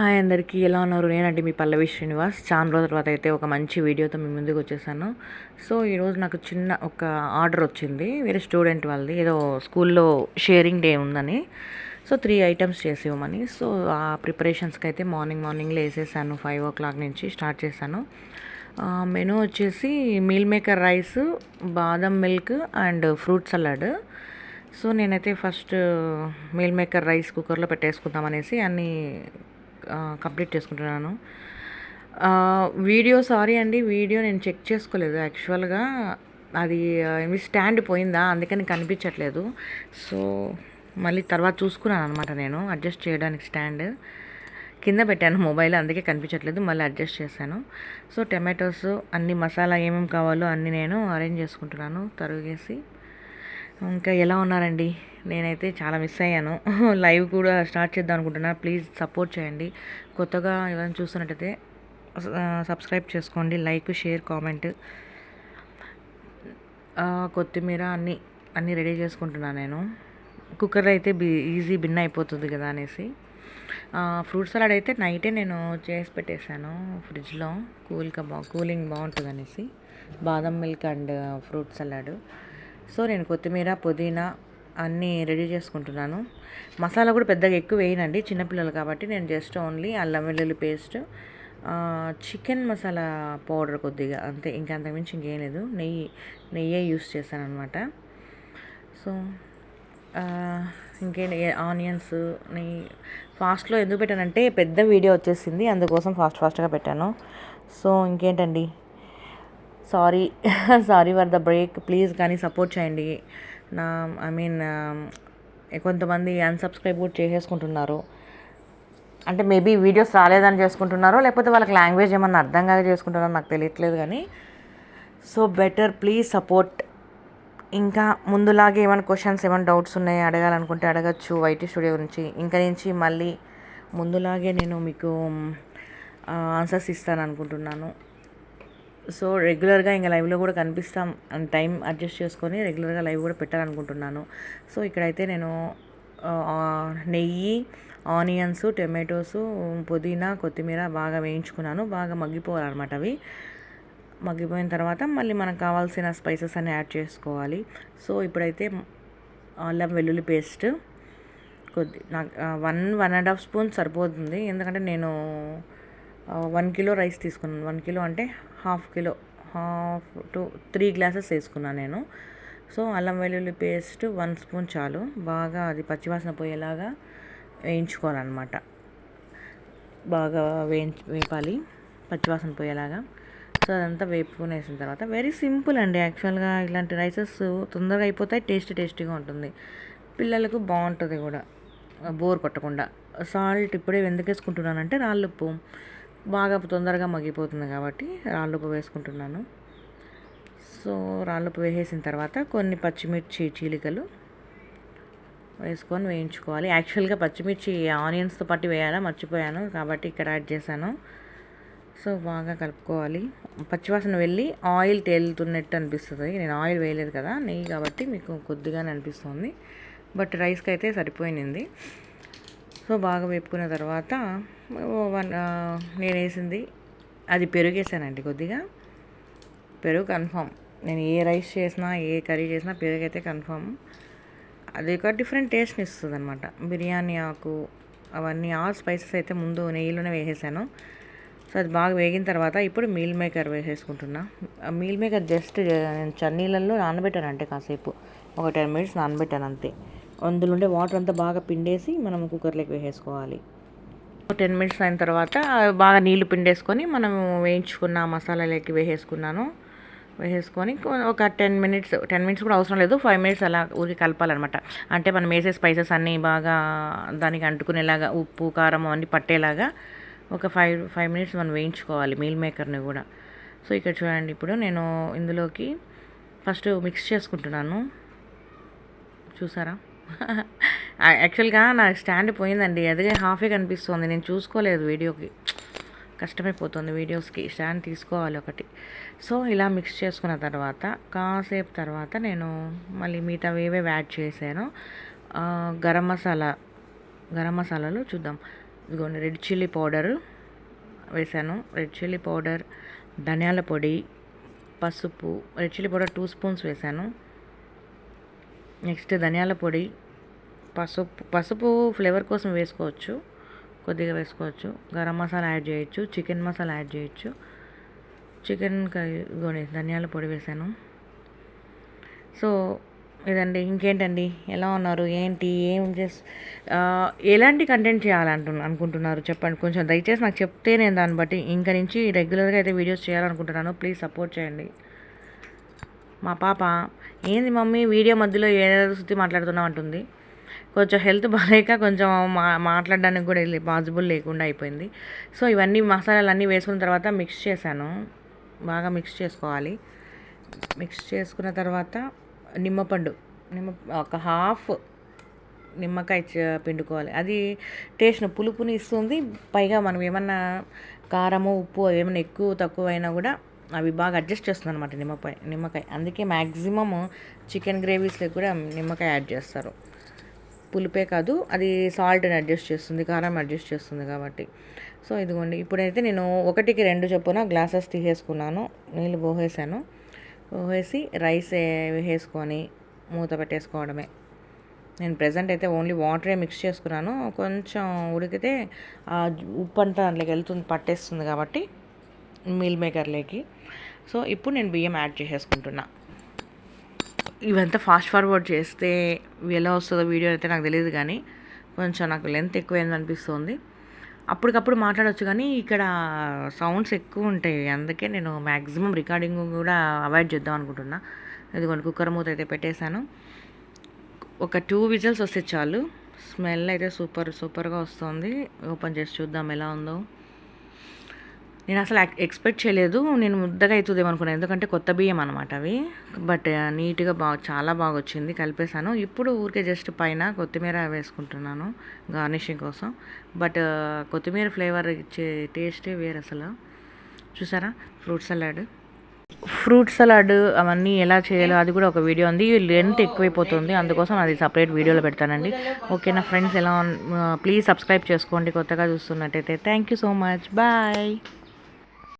Hi అందరికీ ఎలా ఉన్నారు? నేనంటే మీ పల్లవి శ్రీనివాస్. చాలా రోజుల తర్వాత అయితే ఒక మంచి వీడియోతో మీ ముందుకు వచ్చేసాను. సో ఈరోజు నాకు చిన్న ఒక ఆర్డర్ వచ్చింది. వేరే స్టూడెంట్ వాళ్ళది. ఏదో స్కూల్లో షేరింగ్ డే ఉందని. సో త్రీ ఐటమ్స్ చేసి ఇవ్వమని. సో ఆ ప్రిపరేషన్స్కి అయితే మార్నింగ్ మార్నింగ్లో వేసేసాను ఫైవ్ ఓ క్లాక్ నుంచి స్టార్ట్ చేశాను. మెనూ వచ్చేసి మీల్ మేకర్ రైస్ బాదం milk and fruit salad. So నేనైతే ఫస్ట్ మీల్ మేకర్ రైస్ కుక్కర్లో పెట్టేసుకుందాం అనేసి అన్నీ కంప్లీట్ చేసుకుంటున్నాను. వీడియో సారీ అండి వీడియో నేను చెక్ చేసుకోలేదు యాక్చువల్గా. అది ఏమి స్టాండ్ పోయిందా? అందుకని కనిపించట్లేదు. సో మళ్ళీ తర్వాత చూసుకున్నాను అనమాట నేను అడ్జస్ట్ చేయడానికి స్టాండ్. కింద పెట్టాను మొబైల్ అందుకే కనిపించట్లేదు మళ్ళీ అడ్జస్ట్ చేశాను. సో టమాటోస్ అన్ని మసాలా ఏమేమి కావాలో అన్నీ నేను అరేంజ్ చేసుకుంటున్నాను తరుగేసి. ఇంకా ఎలా ఉన్నారండి? నేనైతే చాలా మిస్ అయ్యాను. లైవ్ కూడా స్టార్ట్ చేద్దాం అనుకుంటున్నా. ప్లీజ్ సపోర్ట్ చేయండి. కొత్తగా ఎవరైనా చూస్తున్నట్టయితే సబ్స్క్రైబ్ చేసుకోండి. Like share comment. కొత్తిమీర అన్నీ అన్నీ రెడీ చేసుకుంటున్నాను నేను. కుక్కర్ అయితే బి ఈజీ బిన్ అయిపోతుంది కదా అనేసి. ఫ్రూట్ సలాడ్ అయితే నైటే నేను చేసి పెట్టేశాను ఫ్రిడ్జ్లో. కూల్గా బా కూలింగ్ బాగుంటుంది అనేసి. బాదం milk and fruit salad. So నేను కొత్తిమీర పుదీనా అన్నీ రెడీ చేసుకుంటున్నాను. మసాలా కూడా పెద్దగా ఎక్కువ వేయనండి చిన్నపిల్లలు కాబట్టి నేను జస్ట్ ఓన్లీ అల్లం వెల్లుల్లి పేస్ట్ చికెన్ మసాలా పౌడర్ కొద్దిగా అంతే ఇంకా అంతకుమించి ఇంకేం లేదు. నెయ్యి నెయ్యే యూస్ చేశాను అనమాట సో ఇంకేంటి ఆనియన్స్ నెయ్యి ఫాస్ట్లో ఎందుకు పెట్టానంటే పెద్ద వీడియో వచ్చేసింది అందుకోసం ఫాస్ట్ ఫాస్ట్గా పెట్టాను. సో ఇంకేంటండి? Sorry sorry for the break please కానీ సపోర్ట్ చేయండి. నా ఐ మీన్ um, కొంతమంది అన్సబ్స్క్రైబ్ కూడా చేసేసుకుంటున్నారు. అంటే మేబీ వీడియోస్ రాలేదని చేసుకుంటున్నారో లేకపోతే వాళ్ళకి లాంగ్వేజ్ ఏమన్నా అర్థం కాక చేసుకుంటున్నారో నాకు తెలియట్లేదు కానీ సో బెటర్ ప్లీజ్ సపోర్ట్ ఇంకా ముందులాగే ఏమైనా క్వశ్చన్స్ ఏమైనా డౌట్స్ ఉన్నాయి అడగాలనుకుంటే అడగచ్చు వైటీ స్టూడియో గురించి. ఇంకా నుంచి మళ్ళీ ముందులాగే నేను మీకు um, ఆన్సర్స్ ఇస్తాను అనుకుంటున్నాను సో రెగ్యులర్గా ఇంకా లైవ్లో కూడా కనిపిస్తాం అండ్ టైం అడ్జస్ట్ చేసుకొని రెగ్యులర్గా లైవ్ కూడా పెట్టాలనుకుంటున్నాను. సో ఇక్కడైతే నేను నెయ్యి ఆనియన్స్ టొమాటోస్ పుదీనా కొత్తిమీర బాగా వేయించుకున్నాను. బాగా మగ్గిపోవాలన్నమాట అవి. మగ్గిపోయిన తర్వాత మళ్ళీ మనకు కావాల్సిన స్పైసెస్ అన్ని యాడ్ చేసుకోవాలి. సో ఇప్పుడైతే అల్లం వెల్లుల్లి పేస్ట్. కొద్ది నాకు one one and half spoon సరిపోతుంది. ఎందుకంటే నేను వన్ కిలో రైస్ తీసుకున్నాను. వన్ కిలో అంటే half kilo half two three glasses వేసుకున్నాను నేను. సో అల్లం వెల్లుల్లి పేస్ట్ వన్ స్పూన్ చాలు. బాగా అది పచ్చివాసన పోయేలాగా వేయించుకోవాలన్నమాట. బాగా వేయించి వేపాలి పచ్చివాసన పోయేలాగా. సో అదంతా వేపుకునేసిన తర్వాత వెరీ సింపుల్ అండి. యాక్చువల్గా ఇలాంటి రైసెస్ తొందరగా అయిపోతాయి టేస్ట్ టేస్టీగా ఉంటుంది. పిల్లలకు బాగుంటుంది కూడా బోర్ కొట్టకుండా. సాల్ట్ ఇప్పుడే ఎందుకు వేసుకుంటున్నానంటే రాళ్ళుప్పు. బాగా తొందరగా మగ్గిపోతుంది కాబట్టి రాళ్ళుపు వేసుకుంటున్నాను. సో రాళ్ళుపు వేసేసిన తర్వాత కొన్ని పచ్చిమిర్చి చీలికలు వేసుకొని వేయించుకోవాలి. యాక్చువల్గా పచ్చిమిర్చి ఆనియన్స్తో పాటు వేయాలా? మర్చిపోయాను కాబట్టి ఇక్కడ యాడ్ చేశాను. సో బాగా కలుపుకోవాలి. పచ్చివాసన వెళ్ళి ఆయిల్ తేలుతున్నట్టు అనిపిస్తుంది. నేను ఆయిల్ వేయలేదు కదా నెయ్యి కాబట్టి మీకు కొద్దిగానే అనిపిస్తుంది. బట్ రైస్కి అయితే సరిపోయింది సో బాగా వేపుకున్న తర్వాత వన్ నేను వేసింది అది పెరుగు వేసానండి కొద్దిగా. పెరుగు కన్ఫామ్. నేను ఏ రైస్ చేసినా ఏ కర్రీ చేసినా పెరుగు అయితే కన్ఫామ్. అది ఒక డిఫరెంట్ టేస్ట్ని ఇస్తుంది అనమాట బిర్యానీ ఆకు అవన్నీ ఆల్ స్పైసెస్ అయితే ముందు నెయ్యిలోనే వేసేసాను. సో అది బాగా వేగిన తర్వాత ఇప్పుడు మీల్ మేకర్ వేసేసుకుంటున్నా. మీల్ మేకర్ జస్ట్ నేను చన్నీళ్ళల్లో నానబెట్టాను అంటే కాసేపు. ఒక టెన్ మినిట్స్ నానబెట్టాను అంతే. అందులో ఉండే వాటర్ అంతా బాగా పిండేసి మనం కుక్కర్లోకి వేసేసుకోవాలి. టెన్ మినిట్స్ అయిన తర్వాత బాగా నీళ్ళు పిండేసుకొని మనం వేయించుకున్న మసాలాలోకి వేసేసుకున్నాను. వేసేసుకొని ఒక టెన్ మినిట్స్ టెన్ మినిట్స్ కూడా అవసరం లేదు. ఫైవ్ మినిట్స్ అలా ఊరికి కలపాలన్నమాట. అంటే మనం వేసే స్పైసెస్ అన్నీ బాగా దానికి అంటుకునేలాగా ఉప్పు కారం అన్నీ పట్టేలాగా ఒక ఫైవ్ ఫైవ్ మినిట్స్ మనం వేయించుకోవాలి మీల్ మేకర్ని కూడా. సో ఇక్కడ చూడండి ఇప్పుడు నేను ఇందులోకి ఫస్ట్ మిక్స్ చేసుకుంటున్నాను. చూసారా? యాక్చువల్గా నా స్టాండ్ పోయిందండి. అదే హాఫే కనిపిస్తుంది. నేను చూసుకోలేదు వీడియోకి. కష్టమైపోతుంది వీడియోస్కి. స్టాండ్ తీసుకోవాలి ఒకటి. సో ఇలా మిక్స్ చేసుకున్న తర్వాత కాసేపు తర్వాత నేను మళ్ళీ మిగతా వేవే యాడ్ చేశాను గరం మసాలా గరం మసాలాలు చూద్దాం. ఇదిగోండి రెడ్ చిల్లీ పౌడర్ వేసాను రెడ్ చిల్లీ పౌడర్ ధనియాల పొడి పసుపు red chilli powder two spoons వేసాను నెక్స్ట్ ధనియాల పొడి పసుపు పసుపు ఫ్లేవర్ కోసం వేసుకోవచ్చు కొద్దిగా వేసుకోవచ్చు. గరం మసాలా యాడ్ చేయొచ్చు చికెన్ మసాలా యాడ్ చేయొచ్చు. చికెన్ కర్రీ ధనియాల పొడి వేసాను. సో ఇదండి ఇంకేంటండి? ఎలా ఉన్నారు? ఏంటి? ఏం చేస్ ఎలాంటి కంటెంట్ చేయాలంటున్నా అనుకుంటున్నారు? చెప్పండి. కొంచెం దయచేసి నాకు చెప్తే నేను దాన్ని బట్టి ఇంకా నుంచి రెగ్యులర్గా అయితే వీడియోస్ చేయాలనుకుంటున్నాను. ప్లీజ్ సపోర్ట్ చేయండి. మా పాప ఏంది మమ్మీ వీడియో మధ్యలో ఏదో సుత్తి మాట్లాడుతున్నాం అంటుంది. కొంచెం హెల్త్ బాగాలేక కొంచెం మా మాట్లాడడానికి కూడా పాసిబుల్ లేకుండా అయిపోయింది. సో ఇవన్నీ మసాలాలు అన్నీ వేసుకున్న తర్వాత మిక్స్ చేశాను. బాగా మిక్స్ చేసుకోవాలి. మిక్స్ చేసుకున్న తర్వాత నిమ్మపండు నిమ్మ ఒక హాఫ్ నిమ్మకాయ పిండుకోవాలి. అది టేస్ట్ను పులుపుని ఇస్తుంది. పైగా మనం ఏమన్నా కారము ఉప్పు ఏమైనా ఎక్కువ తక్కువ అయినా కూడా అవి బాగా అడ్జస్ట్ చేస్తుంది అనమాట నిమ్మకాయ నిమ్మకాయ. అందుకే మ్యాక్సిమమ్ చికెన్ గ్రేవీస్లో కూడా నిమ్మకాయ యాడ్ చేస్తారు. పులిపే కాదు అది సాల్ట్ని అడ్జస్ట్ చేస్తుంది కారం అడ్జస్ట్ చేస్తుంది కాబట్టి. సో ఇదిగోండి ఇప్పుడైతే నేను ఒకటికి రెండు చొప్పున గ్లాసెస్ తీసేసుకున్నాను నీళ్ళు పోసేసాను. పోసేసి రైస్ వేసుకొని మూత పెట్టేసుకోవడమే. నేను ప్రజెంట్ అయితే ఓన్లీ వాటరే మిక్స్ చేసుకున్నాను. కొంచెం ఉడికితే ఆ ఉప్పు అంతా దాంట్లోకి వెళ్తుంది పట్టేస్తుంది కాబట్టి మీల్ మేకర్లోకి. సో ఇప్పుడు నేను బియ్యం యాడ్ చేసేసుకుంటున్నా. ఇవంతా ఫాస్ట్ ఫార్వర్డ్ చేస్తే ఎలా వస్తుందో వీడియో అయితే నాకు తెలియదు కానీ కొంచెం నాకు లెంత్ ఎక్కువైంది అనిపిస్తుంది. అప్పటికప్పుడు మాట్లాడవచ్చు కానీ ఇక్కడ సౌండ్స్ ఎక్కువ ఉంటాయి. అందుకే నేను మ్యాక్సిమం రికార్డింగ్ కూడా అవాయిడ్ చేద్దాం అనుకుంటున్నా. ఇదిగోండి కుక్కర్ మూత అయితే పెట్టేశాను. ఒక టూ విజిల్స్ వస్తే చాలు. స్మెల్ అయితే సూపర్ సూపర్గా వస్తుంది. ఓపెన్ చేసి చూద్దాం ఎలా ఉందో. నేను అసలు ఎక్స్పెక్ట్ చేయలేదు. నేను ముద్దగా అవుతుందేమో అనుకున్నాను ఎందుకంటే కొత్త బియ్యం అనమాట అవి. బట్ నీట్గా బాగా చాలా బాగా వచ్చింది కలిపేశాను. ఇప్పుడు ఊరికే జస్ట్ పైన కొత్తిమీర వేసుకుంటున్నాను గార్నిషింగ్ కోసం. బట్ కొత్తిమీర ఫ్లేవర్ ఇచ్చే టేస్టే వేరు అసలు చూసారా? Fruit salad. ఫ్రూట్ సలాడ్ అవన్నీ ఎలా చేయాలో అది కూడా ఒక వీడియో ఉంది. లెంత్ ఎక్కువైపోతుంది. అందుకోసం అది సపరేట్ వీడియోలో పెడతానండి. ఓకే నా ఫ్రెండ్స్? ఎలా ప్లీజ్ సబ్స్క్రైబ్ చేసుకోండి కొత్తగా చూస్తున్నట్టయితే. Thank you so much. Bye.